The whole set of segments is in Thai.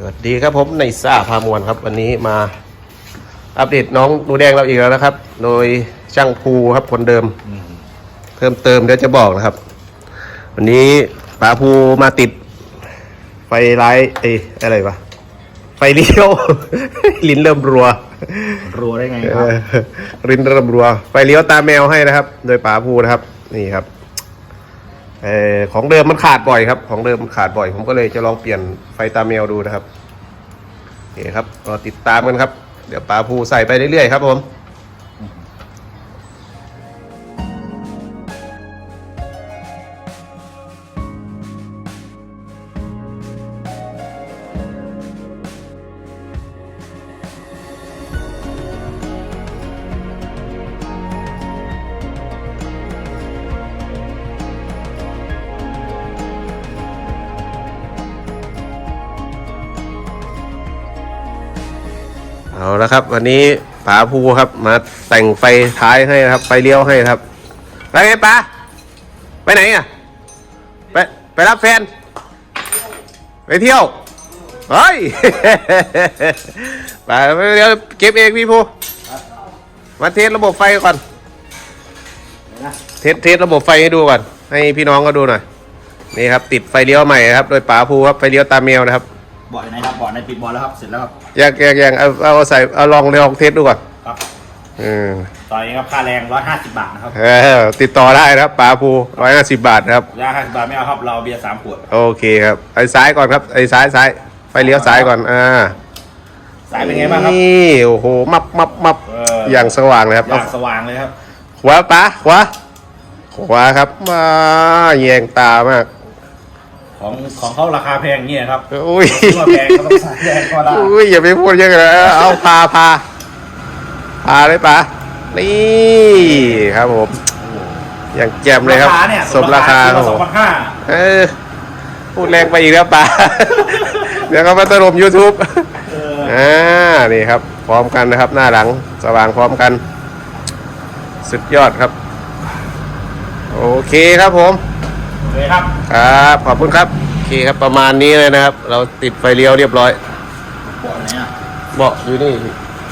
สวัสดีครับผมในซ่าพามวลครับ วันนี้มาอัปเดตน้องหนูแดงเราอีกแล้วนะครับ โดยช่างภูครับคนเดิมเพิ่มเติมเดี๋ยวจะบอกนะครับ วันนี้ป๋าภูมาติด ไฟไลท์เอ้ยอะไรวะไฟเลี้ยว ลิ้นเริ่มรัว รัวได้ไงเอครับอรินเริ่มรัว ไฟเลี้ยวตามแมวให้นะครับ โดยป๋าภูนะครับ นี่ครับ เออของเดิมมันขาดบ่อยครับ ของเดิมมันขาดบ่อย ผมก็เลยจะลองเปลี่ยนไฟตามแมวดูนะครับโอเคครับรอติดตามกันครับ เดี๋ยวปลาภูใส่ไปเรื่อยๆครับผม เอาละครับ วันนี้ป๋าภูครับมาแต่งไฟท้ายให้นะครับ ไฟเลี้ยวให้ครับ ไปไงป๋าไปไหนอะ ไปไปรับแฟน ไปเที่ยวเฮ้ยไปเดี๋ยวเก็บเองพี่ภูมาเทสระบบไฟก่อน เทสเทสระบบไฟให้ดูก่อน ให้พี่น้องก็ดูหน่อย นี่ครับ ติดไฟเลี้ยวใหม่ครับ โดยป๋าภูครับ ไฟเลี้ยวตามแมวนะครับ บอร์ดไหนครับบอร์ดในปิดบอร์ดแล้วครับเสร็จแล้วครับอยากอยากอยากเอาเอาใส่เอาลองลองเทสดูก่อนครับอืมตอนนี้ครับค่าแรงร้อยห้าสิบบาทนะครับเออติดต่อได้นะครับป๋าภูร้อยห้าสิบบาทนะครับร้อยห้าสิบบาทไม่เอาครับเราเอาเบียร์สามขวดโอเคครับไอ้ซ้ายก่อนครับไอ้ซ้ายซ้ายไปเลี้ยวซ้ายก่อนอ่าสายเป็นไงบ้างครับนี่โอ้โหมับมับมับเอออย่างสว่างเลยครับอย่างสว่างเลยครับ ขวาป๋าขวาขวาครับมาแยงตามาก ของของเขาราคาแพงเงี้ยครับอุ้ยที่ว่าแพงก็ต้องใส่แพงก็ได้อุ้ยอย่าไปพูดเยอะเลยเอาพาพาพาเลยป๋านี่ครับผมอย่างแจ่มเลยครับราคาเนี่ยสมราคาครับสผองมพันห้าเออพูดแรงไปอีกแล้วป่าเดี๋ยวก็มาตลม YouTube เอออ่านี่ครับ พร้อมกันนะครับ หน้าหลังสว่างพร้อมกัน สุดยอดครับ โอเคครับผม เลยครับ ครับขอบคุณครับโอเคครับประมาณนี้เลยนะครับ เราติดไฟเลี้ยวเรียบร้อยบอร์ดไหนอะเบาะอยู่นี่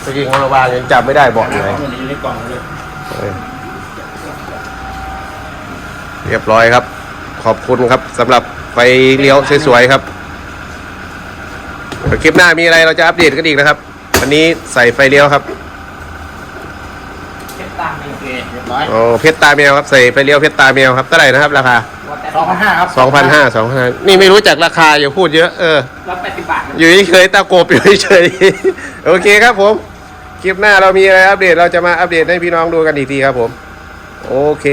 ตะกี้ของเราวางยังจับไม่ได้เบาะอยู่ไหน มันอยู่ในกล่องเลยเออเรียบร้อยครับ ขอบคุณครับสำหรับไฟเลี้ยวสวยๆครับเดี๋ยวคลิปหน้ามีอะไรเราจะอัปเดตกันอีกนะครับวันนี้ใส่ไฟเลี้ยวครับเก็บตังค์โอเคเรียบร้อย โอ้เพชรตาแมวครับใส่ไฟเลี้ยวเพชรตาแมวครับเท่าไหร่นะครับราคา สองพันห้าครับสองพันห้าสองพันห้านี่ไม่รู้จักราคาอย่าพูดเยอะเออร้อยแปดสิบบาทอยู่เฉยๆตาโกบอยู่เฉยๆโอเคครับผม คลิปหน้าเรามีอะไรอัปเดตเราจะมาอัปเดตให้พี่น้องดูกันอีกทีครับผม โอเค